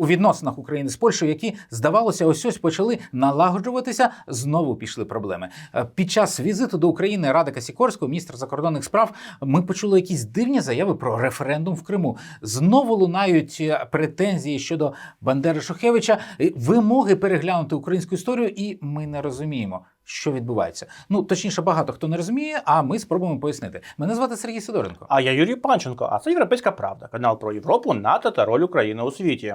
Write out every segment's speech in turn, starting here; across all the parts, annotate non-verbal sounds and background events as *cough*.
у відносинах України з Польщею, які здавалося, ось ось почали налагоджуватися, знову пішли проблеми. Е, Під час візиту до України Радика Сікорського, міністра закордонних справ, ми почули якісь дивні заяви про референдум в Криму. Знову лунають е, претензії щодо Бандери Шухевича, е, вимоги переглянути українську історію, і ми не розуміємо. Що відбувається? Ну точніше, багато хто не розуміє, а ми спробуємо пояснити. Мене звати Сергій Сидоренко. А я Юрій Панченко, а це Європейська Правда, канал про Європу, НАТО та роль України у світі.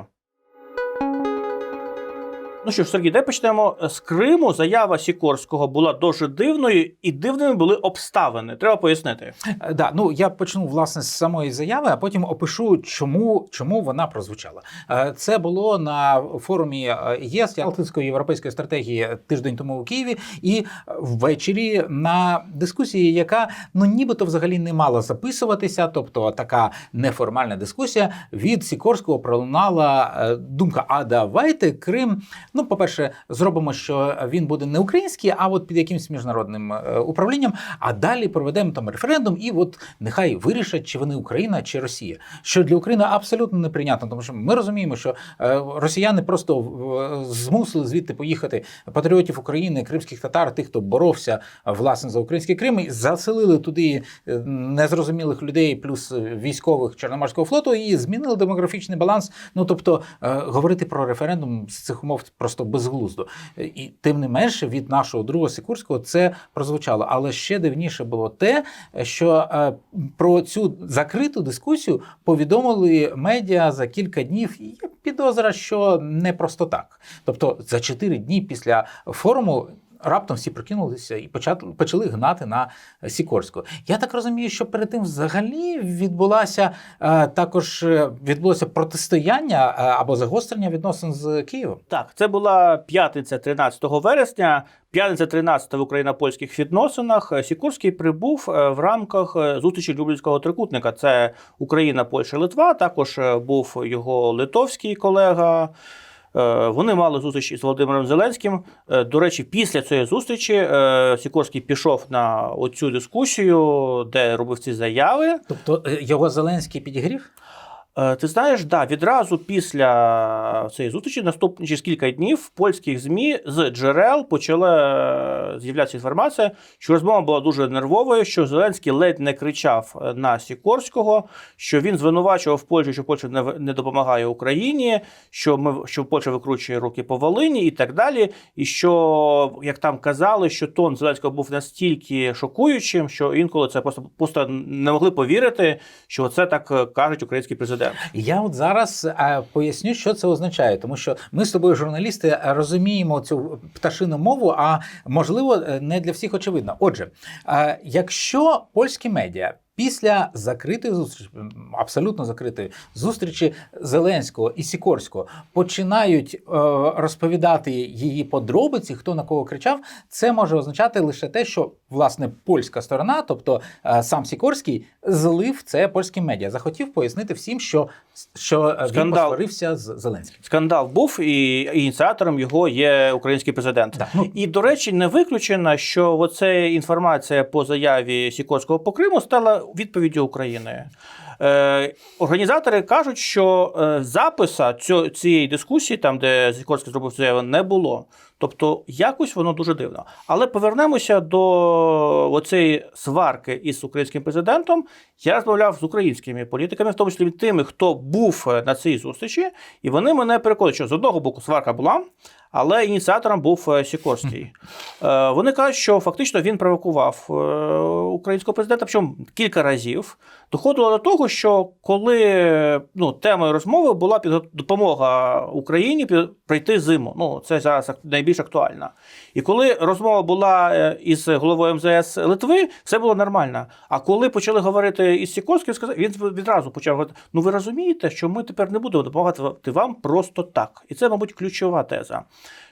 Ну що ж, Сергій, де почнемо з Криму. Заява Сікорського була дуже дивною, і дивними були обставини. Треба пояснити. Е, Да, ну я почну власне з самої заяви, а потім опишу, чому, чому вона прозвучала. Е, Це було на форумі е, ЄС Ялтинської європейської стратегії тиждень тому у Києві, і ввечері на дискусії, яка ну нібито взагалі не мала записуватися, тобто така неформальна дискусія. Від Сікорського пролунала е, думка: а давайте Крим. Ну, по-перше, зробимо, що він буде не український, а от під якимось міжнародним е, управлінням. А далі проведемо там референдум, і от нехай вирішать, чи вони Україна чи Росія. Що для України абсолютно неприйнятно, тому що ми розуміємо, що е, росіяни просто е, змусили звідти поїхати патріотів України, кримських татар, тих, хто боровся власне за український Крим, і заселили туди незрозумілих людей, плюс військових Чорноморського флоту, і змінили демографічний баланс. Ну тобто говорити про референдум з цих умов просто безглуздо. І тим не менше від нашого друга Сікурського це прозвучало. Але ще дивніше було те, що е, про цю закриту дискусію повідомили медіа за кілька днів. Є підозра, що не просто так. Тобто за чотири дні після форуму. Раптом всі прокинулися і почали, почали гнати на Сікорського. Я так розумію, що перед тим взагалі відбулася е, також е, відбулося протистояння е, або загострення відносин з Києвом. Так, це була п'ятниця 13 вересня. П'ятниця 13 в україно-польських відносинах. Сікорський прибув в рамках зустрічі Люблінського трикутника. Це Україна, Польща, Литва. Також був його литовський колега. Е, Вони мали зустріч із Володимиром Зеленським. Е, До речі, після цієї зустрічі е, Сікорський пішов на оцю дискусію, де робив ці заяви. Тобто його Зеленський підігрів? Е, Ти знаєш, да, відразу після цієї зустрічі, наступні через кілька днів, польських ЗМІ з джерел почала е, з'являтися інформація, що розмова була дуже нервовою, що Зеленський ледь не кричав е, на Сікорського, що він звинувачував Польщу, що Польща не, допомагає Україні, що ми що Польща викручує руки по Волині і так далі. І що, як там казали, що тон Зеленського був настільки шокуючим, що інколи це просто просто не могли повірити, що це так кажуть український президент. Я от зараз е, поясню, що це означає, тому що ми з тобою, журналісти, розуміємо цю пташину мову, а можливо, е, не для всіх очевидно. Отже, е, якщо польські медіа. Після закритої зустрічі, абсолютно закритої зустрічі Зеленського і Сікорського починають е, розповідати її подробиці, хто на кого кричав, це може означати лише те, що власне польська сторона, тобто е, сам Сікорський, злив це польським медіа. Захотів пояснити всім, що, що е, він Скандал. посварився з Зеленським. Скандал був, і ініціатором його є український президент. Да, ну, І, до речі, не виключено, що оця інформація по заяві Сікорського по Криму стала відповіддю України. Е, організатори кажуть, що е, записа цю, цієї дискусії, там де Сікорський зробив заяву, не було. Тобто якось воно дуже дивно. Але повернемося до оцеї сварки із українським президентом. Я розмовляв з українськими політиками, в тому числі тими, хто був е, на цій зустрічі, і вони мене переконують, що з одного боку сварка була, але ініціатором був е, Сікорський. Е, Вони кажуть, що фактично він провокував е, українського президента, причому кілька разів. Доходило до того, що коли ну, темою розмови була допомога Україні пройти зиму. Ну, це зараз найбільш актуально. І коли розмова була із головою МЗС Литви, все було нормально. А коли почали говорити із Сікорським, він відразу почав говорити: ну ви розумієте, що ми тепер не будемо допомагати вам просто так. І це, мабуть, ключова теза.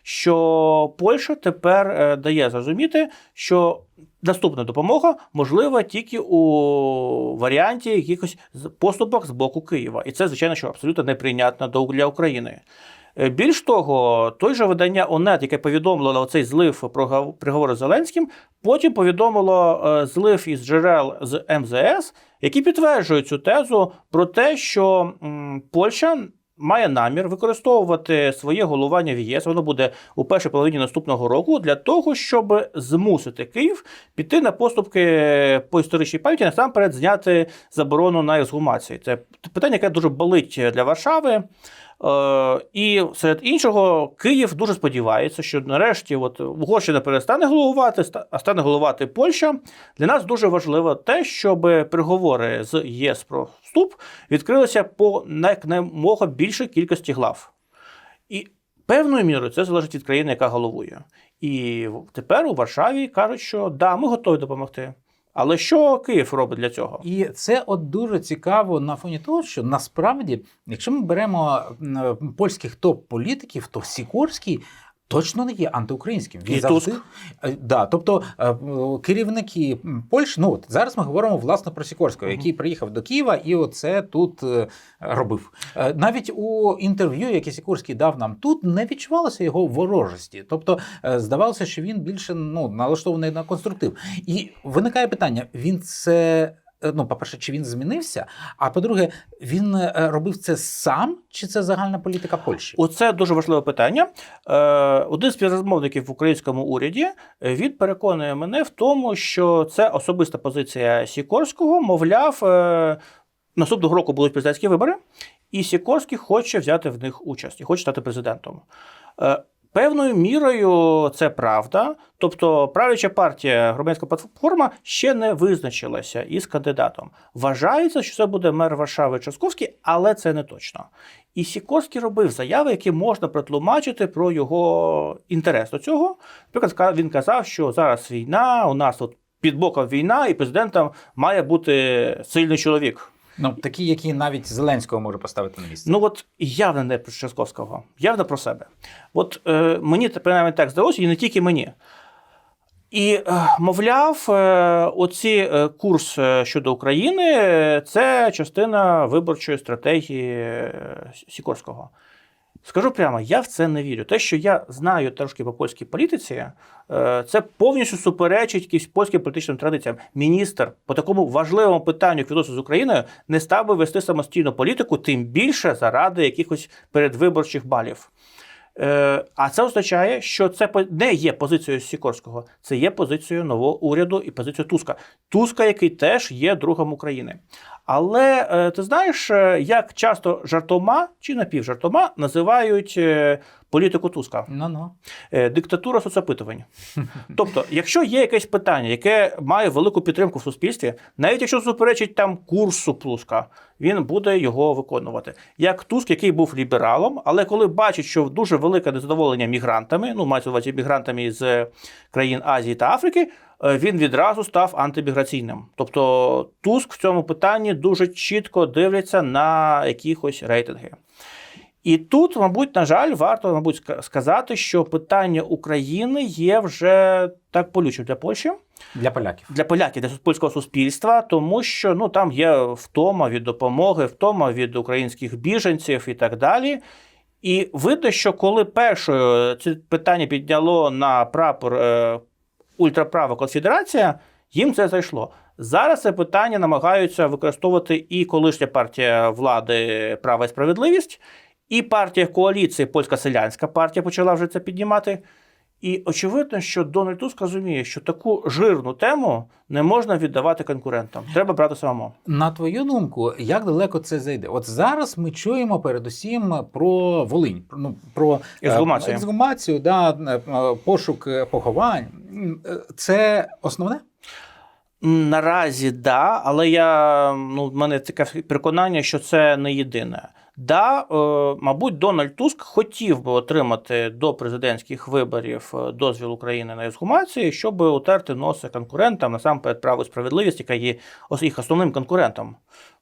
Що Польща тепер е, дає зрозуміти, що наступна допомога можлива тільки у варіанті якихось поступок з боку Києва. І це, звичайно, що абсолютно неприйнятно для України. Е, Більш того, той же видання ОНЕТ, яке повідомило оцей злив про приговори з Зеленським, потім повідомило е, злив із джерел з МЗС, які підтверджують цю тезу про те, що Польща має намір використовувати своє головування в ЄС. Воно буде у першій половині наступного року для того, щоб змусити Київ піти на поступки по історичній пам'яті, насамперед зняти заборону на ексгумації. Це питання, яке дуже болить для Варшави. Е, І серед іншого, Київ дуже сподівається, що нарешті от Угорщина перестане головувати, а стане головувати Польща. Для нас дуже важливо те, щоб переговори з ЄС про вступ відкрилися по якнаймога більшій кількості глав. І певною мірою це залежить від країни, яка головує. І тепер у Варшаві кажуть, що да, ми готові допомогти. Але що Київ робить для цього? І це от дуже цікаво на фоні того, що насправді, якщо ми беремо польських топ-політиків, то Сікорський. Точно не є антиукраїнським. Він І завжди Туск. Е, да, тобто е, керівники м, Польщі, ну от зараз ми говоримо власне про Сікорського, який приїхав до Києва і оце тут е, робив. Е, Навіть у інтерв'ю, яке Сікорський дав нам тут, не відчувалося його ворожості. Тобто е, здавалося, що він більше ну налаштований на конструктив. І виникає питання: він це. Е, Ну, по-перше, чи він змінився? А по-друге, він е, робив це сам, чи це загальна політика Польщі? Оце дуже важливе питання. Е, Один з співрозмовників в українському уряді він переконує мене в тому, що це особиста позиція Сікорського. Мовляв, наступного року будуть президентські вибори, і Сікорський хоче взяти в них участь і хоче стати президентом. Певною мірою це правда. Тобто правляча партія громадська платформа ще не визначилася із кандидатом. Вважається, що це буде мер Варшави Часковський, але це не точно. І Сікорський робив заяви, які можна протлумачити про його інтерес до цього. Наприклад, він казав, що зараз війна, у нас тут під боком війна, і президентом має бути сильний чоловік. Ну, такі, які навіть Зеленського може поставити на місце. Ну от явно не про Часковського, явно про себе. От е, мені принаймні так здалося, і не тільки мені. І, е, мовляв, е, оці е, курс щодо України це частина виборчої стратегії Сікорського. Скажу прямо, я в це не вірю. Те, що я знаю трошки по польській політиці, е, це повністю суперечить якимсь польським політичним традиціям. Міністр по такому важливому питанню як з Україною не став би вести самостійну політику, тим більше заради якихось передвиборчих балів. Е, А це означає, що це не є позицією Сікорського, це є позицією нового уряду і позицією Туска. Туска, який теж є другом України. Але е, ти знаєш, е, як часто жартома чи напівжартома називають політику Туска Ну ну. Е, диктатура соцопитувань. *laughs* Тобто, якщо є якесь питання, яке має велику підтримку в суспільстві, навіть якщо суперечить там курсу Туска, він буде його виконувати. Як Туск, який був лібералом, але коли бачить, що дуже велике незадоволення мігрантами, ну мається увазі мігрантами з країн Азії та Африки, е, він відразу став антиміграційним. Тобто Туск в цьому питанні дуже чітко дивляться на якісь рейтинги. І тут, мабуть, на жаль, варто, мабуть, сказати, що питання України є вже так болючим для Польщі, Для поляків. для поляків, для польського суспільства, тому що ну там є втома від допомоги, втома від українських біженців і так далі. І видно, що коли першою це питання підняло на прапор е, ультраправа конфедерація, їм це зайшло. Зараз це питання намагаються використовувати і колишня партія влади Права і справедливість, і партія коаліції, польська селянська партія почала вже це піднімати. І очевидно, що Дональд Туск розуміє, що таку жирну тему не можна віддавати конкурентам. Треба брати самому. На твою думку, як далеко це зайде? От зараз ми чуємо передусім про Волинь, ну про е, Ексгумацію. ексгумацію, да, е, пошук поховань. Це основне? Наразі да, але я ну, в мене таке переконання, що це не єдине. Да, е, мабуть, Дональд Туск хотів би отримати до президентських виборів е, дозвіл України на ексгумацію, щоб утерти носи конкурентам, насамперед право і справедливість, яка є їх основним конкурентом.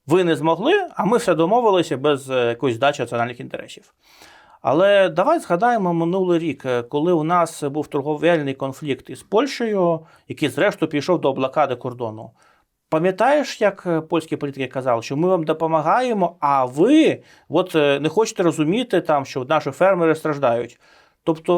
Ви не змогли, а ми все домовилися без е, якоїсь здачі національних інтересів. Але давай згадаємо минулий рік, коли у нас був торговельний конфлікт із Польщею, який зрештою пішов до блокади кордону. Пам'ятаєш, як е, польські політики казали, що ми вам допомагаємо, а ви от е, не хочете розуміти, там, що наші фермери страждають. Тобто,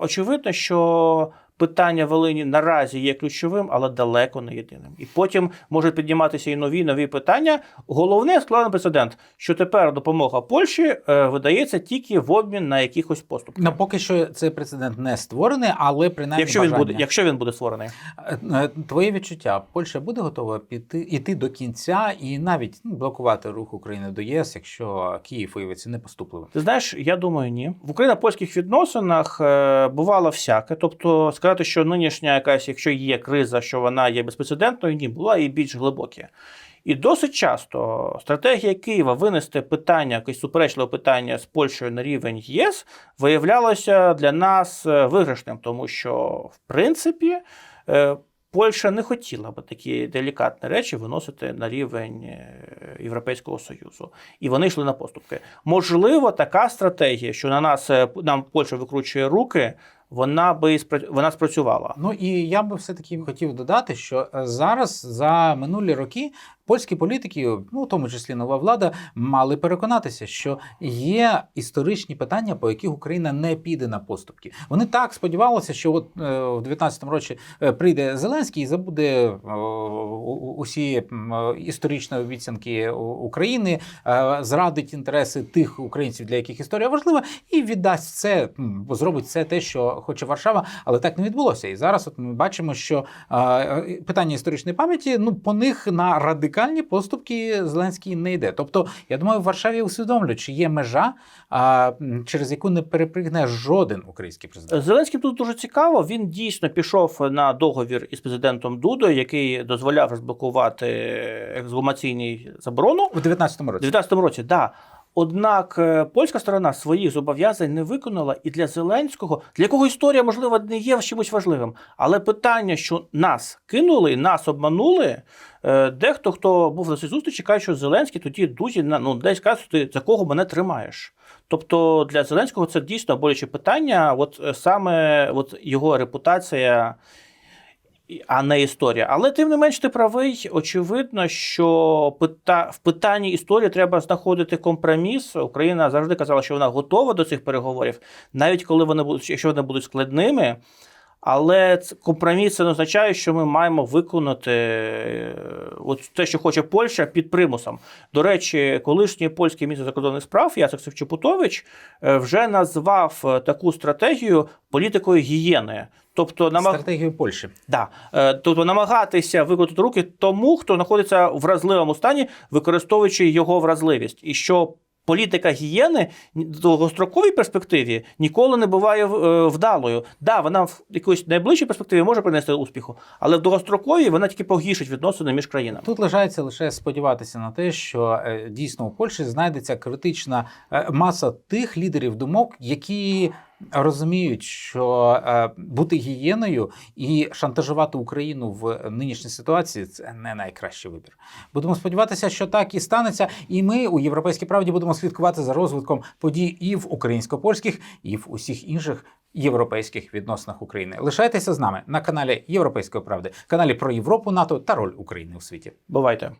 е, очевидно, що питання Волині наразі є ключовим, але далеко не єдиним. І потім можуть підніматися і нові нові питання. Головне складний прецедент, що тепер допомога Польщі е, видається тільки в обмін на якихось поступки. Ну, поки що цей прецедент не створений, але принаймні Якщо він буде, якщо він буде створений, Е, е, Твоє відчуття, Польща буде готова піти іти до кінця і навіть ну, блокувати рух України до ЄС, якщо Київ виявиться непоступливим. Ти знаєш, я думаю, ні. В україно-польських відносинах е, бувало всяке. Тобто, сказати, що нинішня якась, якщо є криза, що вона є безпрецедентною, ні, була і більш глибокі. І досить часто стратегія Києва винести питання, якесь суперечливе питання з Польщею на рівень ЄС виявлялося для нас е, виграшним, тому що, в принципі, е, Польща не хотіла би такі делікатні речі виносити на рівень е, Європейського Союзу. І вони йшли на поступки. Можливо, така стратегія, що на нас нам Польща викручує руки, вона би вона спрацювала. Ну і я би все таки хотів додати, що е, зараз за минулі роки польські політики, ну в тому числі нова влада, мали переконатися, що є історичні питання, по яких Україна не піде на поступки. Вони так сподівалися, що от е, в 19-му році е, прийде Зеленський і забуде е, усі е, історичні обіцянки України, е, зрадить інтереси тих українців, для яких історія важлива, і віддасть все, зробить все те, що хоче Варшава, але так не відбулося. І зараз от ми бачимо, що е, питання історичної пам'яті, ну по них на радикальні поступки Зеленський не йде. Тобто, я думаю, в Варшаві усвідомлюють, чи є межа, а, через яку не перепригне жоден український президент. Зеленський тут дуже цікаво. Він дійсно пішов на договір із президентом Дудою, який дозволяв розблокувати ексгумаційну заборону. в 19-му У році 2019 році, да. Однак е, польська сторона своїх зобов'язань не виконала, і для Зеленського, для якого історія, можливо, не є чимось важливим. Але питання, що нас кинули, нас обманули, е, дехто, хто був на цій зустрічі, каже, що Зеленський тоді на- ну, десь каже, ти за кого мене тримаєш. Тобто для Зеленського це дійсно болюче питання. От е, саме от його репутація а не історія. Але тим не менш ти правий. Очевидно, що пита... в питанні історії треба знаходити компроміс. Україна завжди казала, що вона готова до цих переговорів, навіть коли вони будуть, якщо вони будуть складними. Але компроміс це не означає, що ми маємо виконати е, от те, що хоче Польща, під примусом. До речі, колишній польський міністр закордонних справ Яцек Севчепутович е, вже назвав е, таку стратегію політикою гієни. Тобто намаг... стратегію Польщі. Да. Тобто намагатися викрутити руки тому, хто знаходиться в вразливому стані, використовуючи його вразливість. І що політика гієни в довгостроковій перспективі ніколи не буває е, вдалою. Да, вона в якоїсь найближчій перспективі може принести успіху, але в довгостроковій вона тільки погіршить відносини між країнами. Тут лишається лише сподіватися на те, що е, дійсно у Польщі знайдеться критична е, маса тих лідерів думок, які розуміють, що е, бути гієною і шантажувати Україну в нинішній ситуації це не найкращий вибір. Будемо сподіватися, що так і станеться. І ми у європейській правді будемо слідкувати за розвитком подій і в українсько-польських, і в усіх інших європейських відносинах України. Лишайтеся з нами на каналі Європейської правди, каналі про Європу, НАТО та роль України у світі. Бувайте.